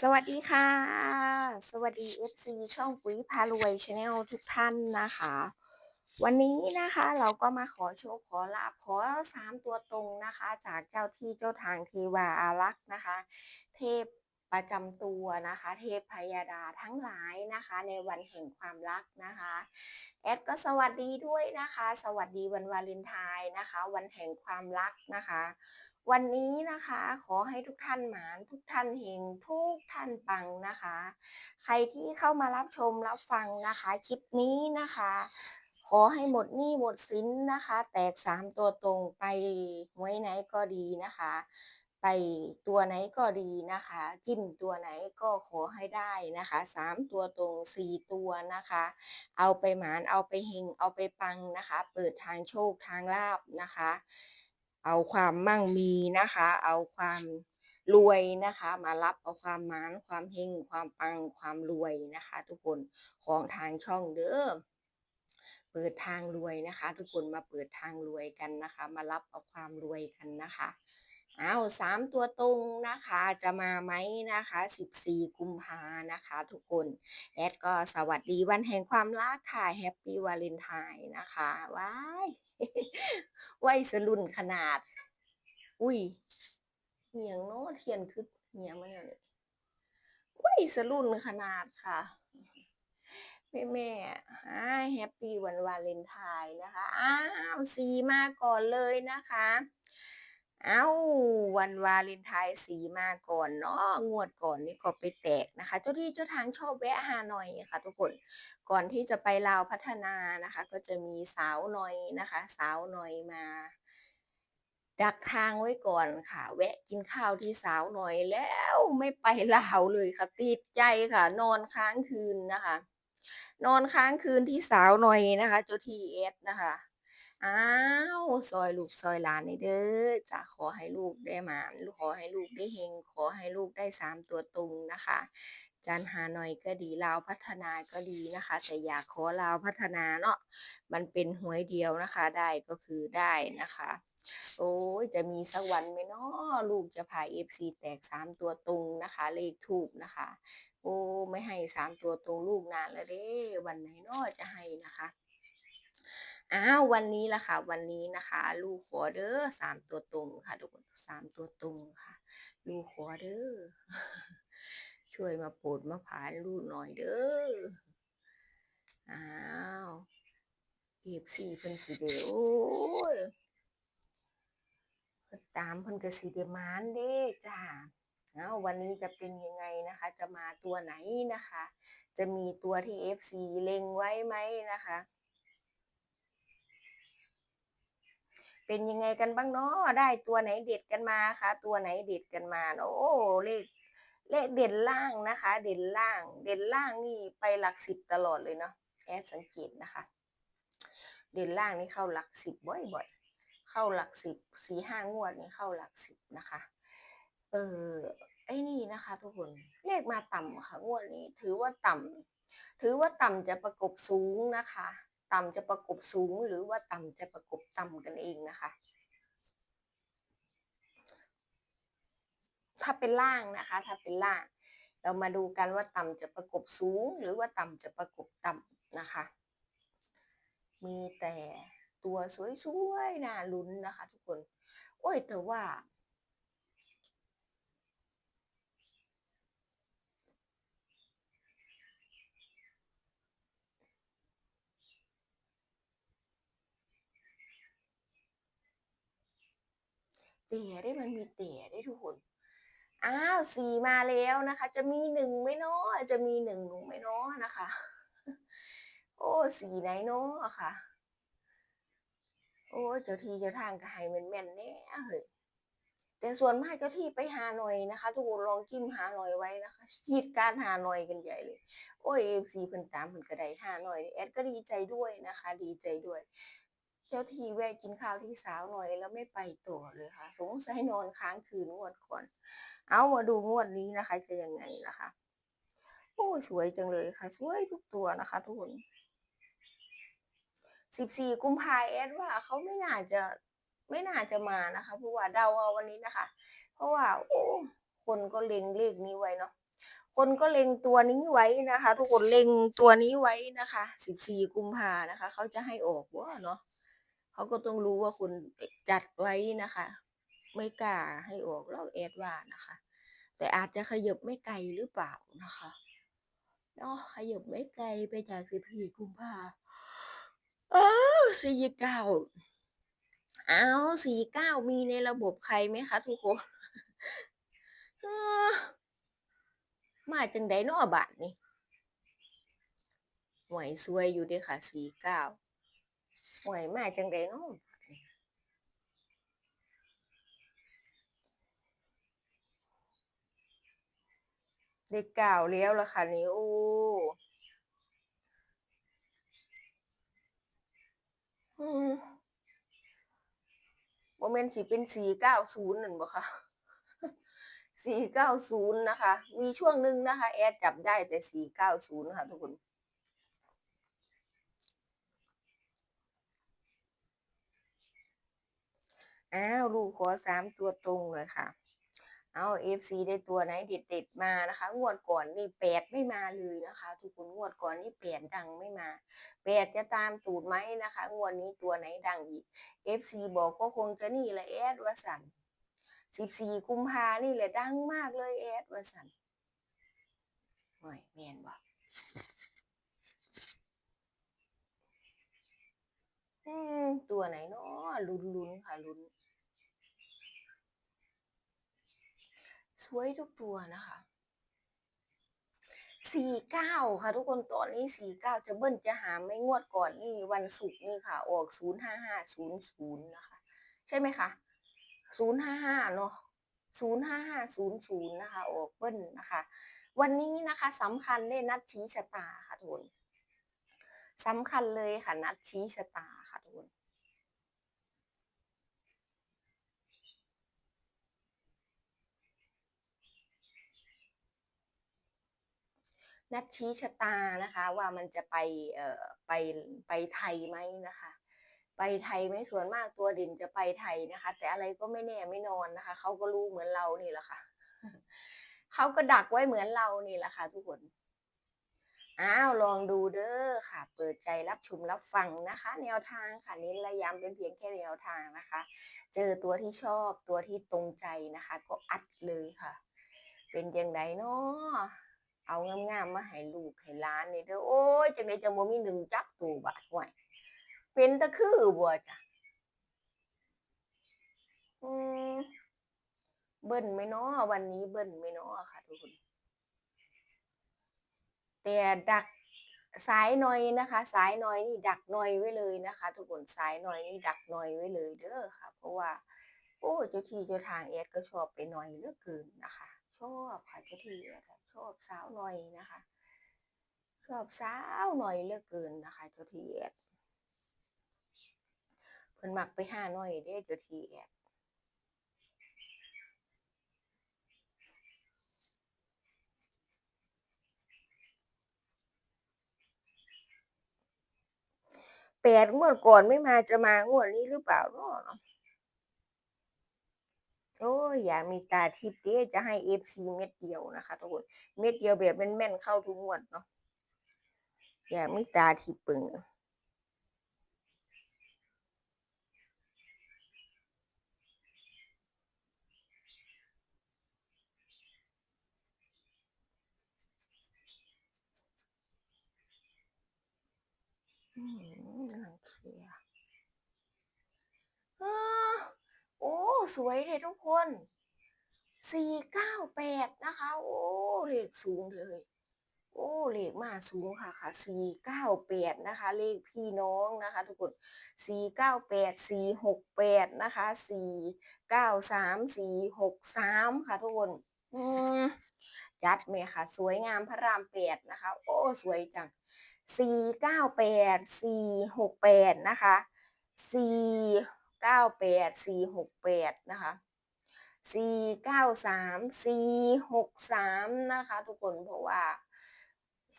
สวัสดีค่ะ สวัสดี FC ช่องปุ๋ยพารวยชาแนลทุกท่านนะคะ วันนี้นะคะเราก็มาขอโชคขอลาบขอสามตัวตรงนะคะ จากเจ้าที่เจ้าทางเทวาอารักษ์นะคะ เทพ ประจำตัวนะคะ เทพพยาดาทั้งหลายนะคะ ในวันแห่งความรักนะคะ แอดก็สวัสดีด้วยนะคะ สวัสดีวันวาเลนไทน์นะคะ วันแห่งความรักนะคะ วันนี้นะคะขอให้ทุกท่านหมานทุกท่านเฮงทุกท่านปังนะคะ ใครที่เข้ามารับชมรับฟังนะคะคลิปนี้นะคะขอให้หมดหนี้หมดสินนะคะ แตกสามตัวตรงไปหวยไหนก็ดีนะคะ ไปตัวไหนก็ดีนะคะ จิ้มตัวไหนก็ขอให้ได้นะคะสามตัวตรงสี่ตัวนะคะ เอาไปหมานเอาไปเฮงเอาไปปังนะคะ เปิดทางโชคทางลาบนะคะ เอาความมั่งมีนะคะ เอาความรวยนะคะ มารับเอาความหมานความเฮงความปังความรวยนะคะ ทุกคนของทางช่องเด้อเปิดทางรวยนะคะ ทุกคนมาเปิดทางรวยกันนะคะ มารับเอาความรวยกันนะคะ เอาสามตัวตรงนะคะจะมาไหมนะคะสิบสี่กุมภานะคะ ทุกคนแอดก็สวัสดีวันแห่งความรักค่ะแฮปปี้วาเลนไทน์นะคะว้ายวัยสรุนขนาด อุ้ยเหียงเนาะเทียนคือเหียงมันเนี่ยวัยสรุนขนาดค่ะแม่แม่แฮปปี้วันวาเลนไทน์นะคะ อ้าวสีมาก่อนเลยนะคะ เอ้าวันวาเลนไทน์สีมาก่อนเนาะงวดก่อนนี่ก็ไปแตกนะคะ เจ้าที่เจ้าทางชอบแวะหาหน่อยค่ะ ทุกคนก่อนที่จะไปลาวพัฒนานะคะ ก็จะมีสาวหน่อยนะคะ สาวหน่อยมา ดักทางไว้ก่อนค่ะ แวะกินข้าวที่สาวหน่อยแล้วไม่ไปลาวเลยค่ะติดใจค่ะ นอนค้างคืนนะคะ นอนค้างคืนที่สาวหน่อยนะคะ เจ้าที่เอสนะคะ อ้าวซอยลูกซอยหลานนี่เด้อจะขอให้ลูกได้หมานขอให้ลูกได้เฮงขอให้ลูกได้สามตัวตรงนะคะจันหาหน่อยก็ดีลาวพัฒนาก็ดีนะคะ แต่อยากขอลาวพัฒนาเนาะมันเป็นหวยเดียวนะคะ ได้ก็คือได้นะคะ โอ้ยจะมีสักวันไหมเนาะลูกจะพาเอฟซีแตกสามตัวตรงนะคะ เลขถูกนะคะ โอ้ไม่ให้สามตัวตรงลูกนานแล้วเด้ วันไหนเนาะจะให้นะคะ อ้าววันนี้ละค่ะ วันนี้นะคะ ลูกขอเด้อสามตัวตรงค่ะทุกคนสามตัวตรงค่ะ ลูกขอเด้อช่วยมาโปรดมาผานลูกหน่อยเด้ออ้าวเอฟซีเพิ่นสิเด้อโอ้ยเพิ่นตามเพิ่นก็สิได้หมานเด้จ้าอ้าววันนี้จะเป็นยังไงนะคะ จะมาตัวไหนนะคะ จะมีตัวที่ FC เล็งไว้ไหมนะคะ เป็นยังไงกันบ้างเนาะได้ตัวไหนเด็ดกันมาคะตัวไหนเด็ดกันมาโอ้เลขเลขเด่นล่างนะคะ เด่นล่าง เด่นล่างนี่ไปหลักสิบตลอดเลยเนาะแอดสังเกตนะคะ เด่นล่างนี่เข้าหลักสิบบ่อยๆ เข้าหลักสิบสี่ห้างวดนี่เข้าหลักสิบนะคะ เออไอ้นี่นะคะ ทุกคนเลขมาต่ำค่ะงวดนี้ ถือว่าต่ำถือว่าต่ำจะประกบสูงนะคะ ต่ำจะประกบสูงหรือว่าต่ำจะประกบต่ำกันเองนะคะ ถ้าเป็นล่างนะคะ ถ้าเป็นล่าง เรามาดูกันว่าต่ำจะประกบสูง หรือว่าต่ำจะประกบต่ำนะคะ มีแต่ตัวสวยๆน่าลุ้นนะคะ ทุกคน โอ้ยแต่ว่า เต๋ได้มันมีเต๋ได้ทุกคน อ้าวสี่มาแล้วนะคะ จะมีหนึ่งไหมเนาะจะมีหนึ่งหนูไหมเนาะนะคะ โอ้สีไหนเนาะค่ะ โอ้เจ้าที่เจ้าทางก็ให้แม่นๆแน่เฮ้ยแต่ส่วนมากเจ้าที่ไปหาหน่อยนะคะ ทุกคนลองจิ้มหาหน่อยไว้นะคะคิดการหาหน่อยกันใหญ่เลย โอ้ยเอฟซีเพิ่นตามเพิ่นก็ได้หาหน่อยแอดก็ดีใจด้วยนะคะ ดีใจด้วย จ้าที่แวะกินข้าวที่สาวหน่อย แล้วไม่ไปต่อเลยค่ะ สงสัยนอนค้างคืนงวดก่อน เอามาดูงวดนี้นะคะ จะยังไงนะคะ โอ้สวยจังเลยค่ะ สวยทุกตัวนะคะทุกคนสิบสี่กุมภาแอดว่าเขาไม่น่าจะไม่น่าจะมานะคะเพราะว่าเดาเอาวันนี้นะคะ เพราะว่าโอ้คนก็เล็งเลขนี้ไว้เนาะคนก็เล็งตัวนี้ไว้นะคะ ทุกคนเล็งตัวนี้ไว้นะคะ 14 กุมภานะคะ เขาจะให้ออกว่าเนาะ เขาก็ต้องรู้ว่าคุณจัดไว้นะคะ ไม่กล้าให้ออกแล้วแอดว่านะคะ แต่อาจจะขยบไม่ไกลหรือเปล่านะคะเนาะขยบไม่ไกลไปจาก14กุมภาเออสี่เก้าว49อ้าว49มีในระบบใครไหมคะทุกคนมาจังไดนาะบาทนี่หวยซวยอยู่ด้อค่ะสี่เก้า หวยมาจังไดเนาะบาทนี่ได้เก้าแล้วละค่ะนี่โอ้อืมบ่แม่นสิเป็นสี่เก้าศูนย์นั่นบ่คะสี่เก้าศูนย์นะคะ มีช่วงหนึ่งนะคะ แอดจับได้แต่สี่เก้าศูนย์ค่ะทุกคน อ้าวลูกขอสามตัวตรงเลยค่ะ เอาเอฟซีได้ตัวไหนเด็ดมานะคะ งวดก่อนนี่แปดไม่มาเลยนะคะ ทุกคนงวดก่อนนี่แปดดังไม่มาแปดจะตามตูดไหมนะคะ งวดนี้ตัวไหนดังอีกเอฟซีบอกก็คงจะนี่แหละแอดวสันสิบสี่กุมภานี่แหละดังมากเลยแอดวสันโอ้ยแมนบอกอืมตัวไหนเนาะลุ้นๆค่ะลุ้น สวยทุกตัวนะคะสี่เก้าค่ะ ทุกคนตอนนี้สี่เก้าจะเบิ้ลจะหาไม่งวดก่อนนี่วันศุกร์นี่ค่ะ ออกศูนย์ห้าห้าศูนย์ศูนย์นะคะ ใช่ไหมคะศูนย์ห้าห้าเนาะศูนย์ห้าห้าศูนย์ศูนย์นะคะ ออกเบิ้ลนะคะ วันนี้นะคะสำคัญได้นัดชี้ชะตาค่ะทุกคนสำคัญเลยค่ะนัดชี้ชะตาค่ะทุกค นัดชี้ชะตานะคะ ว่ามันจะไปเอ่อไปไปไทยไหมนะคะ ไปไทยไหมส่วนมากตัวด่นจะไปไทยนะคะ แต่อะไรก็ไม่แน่ไม่นอนนะคะเขาก็รู้เหมือนเรานี่แหละค่ะเขาก็ดักไว้เหมือนเรานี่แหละค่ะทุกคนอ้าวลองดูเด้อค่ะ เปิดใจรับชมรับฟังนะคะ แนวทางค่ะนี้ระยำเป็นเพียงแค่แนวทางนะคะ เจอตัวที่ชอบตัวที่ตรงใจนะคะ ก็อัดเลยค่ะ เป็นยังไงเนาะ เอางามๆมาให้ลูกให้ล้านนี่เด้อโอ้ยจังได๋จังบ่มีหนึ่งจับตูบาดห่วยเป็นตะคือบ่จ้ะอืมเบิ้ลไหมเนาะวันนี้เบิ้ลไหมเนาะค่ะทุกคนแต่ดักสายหน่อยนะคะ สายหน่อยนี่ดักหน่อยไว้เลยนะคะ ทุกคนสายหน่อยนี่ดักหน่อยไว้เลยเด้อค่ะ เพราะว่า โอ้เจ้าที่เจ้าทางแอดก็ชอบไปหน่อยเหลือเกินนะคะ ชอบค่ะเจ้าที่แอดอะชอบสาวหน่อยนะคะชอบสาวหน่อยเหลือเกินนะคะเจ้าที่แอดเพิ่นมักไปห้าหน่อยเด้เจ้าที่แอดแปดงวดก่อนไม่มาจะมางวดนี้หรือเปล่าเนาะ โอ้ยอย่ามีตาทิพย์เด้จะให้ FC เม็ดเดียวนะคะทุกคนเม็ดเดียวแบบแม่นๆเข้าทุกงวดเนาะอย่ามีตาทิพย์เบิ่งอืมกำลังเคลียร์เออโอ้ สวยเลยทุกคนสี่เก้าแปดนะคะ โอ้เลขสูงเลย โอ้เลขมาสูงค่ะค่ะสี่เก้าแปดนะคะ เลขพี่น้องนะคะ ทุกคนสี่เก้าแปดสี่หกแปดนะคะสี่เก้าสามสี่หกสามค่ะทุกคนจัดไหมค่ะ สวยงามพระรามแปดนะคะ โอ้สวยจังสี่เก้าแปดสี่หกแปดนะคะสี่ เก้าแปดสี่หกแปดนะคะสี่เก้าสามสี่หกสามนะคะ ทุกคนเพราะว่า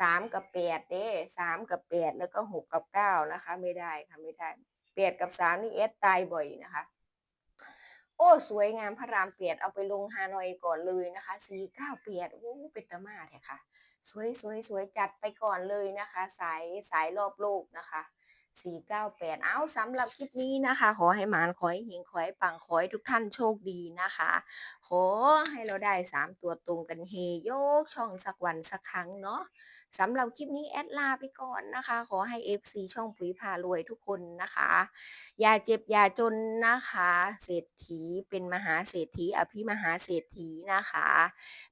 สามกับแปดเด้สามกับแปดแล้วก็หกกับเก้านะคะ ไม่ได้ค่ะไม่ได้แปดกับสามนี่เอสตายบ่อยนะคะ โอ้สวยงามพระรามเปียดเอาไปลงฮานอยก่อนเลยนะคะ498โอ้เป็นตามาแท้ค่ะ สวยสวยสวยจัดไปก่อนเลยนะคะ สายสายรอบโลกนะคะ 498เก้าแปดเอาสำหรับคลิปนี้นะคะ ขอให้หมานขอให้เฮงขอให้ปังขอให้ทุกท่านโชคดีนะคะ ขอให้เราได้3ตัวตรงกันเฮโยกช่องสักวันสักครั้งเนาะสำหรับคลิปนี้แอดลาไปก่อนนะคะ ขอให้ FC ช่องปุ๋ยพารวยทุกคนนะคะ อย่าเจ็บอย่าจนนะคะ เศรษฐีเป็นมหาเศรษฐีอภิมหาเศรษฐีนะคะ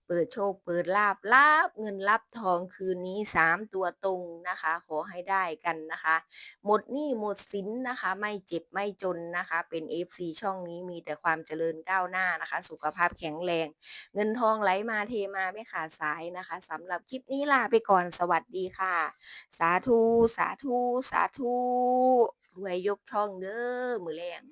เปิดโชคเปิดลาบลาบเงินรับทองคืนนี้ 3 ตัวตรงนะคะ ขอให้ได้กันนะคะ หมดหนี้หมดสินนะคะ ไม่เจ็บไม่จนนะคะ เป็น FC ช่องนี้มีแต่ความเจริญก้าวหน้านะคะ สุขภาพแข็งแรง เงินทองไหลมาเทมาไม่ขาดสายนะคะสำหรับคลิปนี้ลาไปก่อนสวัสดีค่ะ สาธุสาธุสาธุรวยยกช่องเด้อมือแรง